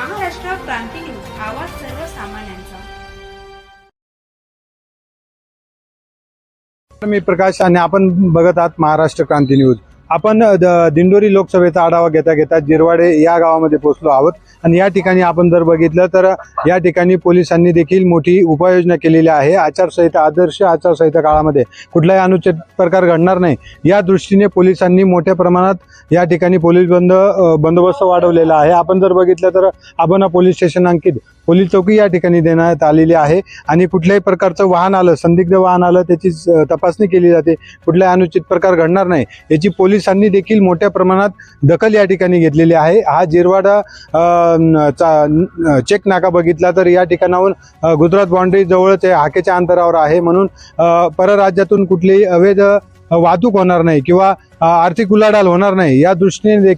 Maharashtra Kranti news आवाज सर्वसामान्यांचा. मी प्रकाश आणि आपण बघत आहात महाराष्ट्र क्रांती न्यूज. आपण द- दिंडोरी लोकसभेचा आढावा घेता घेता जिरवाडे या गावामध्ये पोहोचलो आहोत. आणि या ठिकाणी आपण जर बघितलं तर या ठिकाणी पोलिसांनी देखील मोठी उपाययोजना केलेली आहे. आचारसंहिता आदर्श आचारसंहिता काळामध्ये कुठलाही अनुचित प्रकार घडणार नाही. या दृष्टीने पोलिसांनी मोठ्या प्रमाणात या ठिकाणी पोलीस बंद बंदोबस्त वाढवलेला आहे. आपण जर बघितलं तर आबोना पोलीस स्टेशन अंकित पोलीस चौकी या ठिकाणी देण्यात आलेली आहे. आणि कुठल्याही प्रकारचं वाहन आलं संदिग्ध वाहन आलं त्याची तपासणी केली जाते. कुठलाही अनुचित प्रकार घडणार नाही. याची पोलीस पोलिसांनी देखील मोठ्या प्रमाणात दखल या ठिकाणी घेतलेली आहे. हा जिरवाडा चा- चेक नाका बघितला तर या ठिकाणाहून गुजरात बाउंड्री जवळच हाकेच्या अंतरावर आहे म्हणून परराज्यातून कुठलीही अवैध वाहतूक होणार नाही किंवा आर्थिक उलाढाल होणार नाही. या दृष्टीने देखील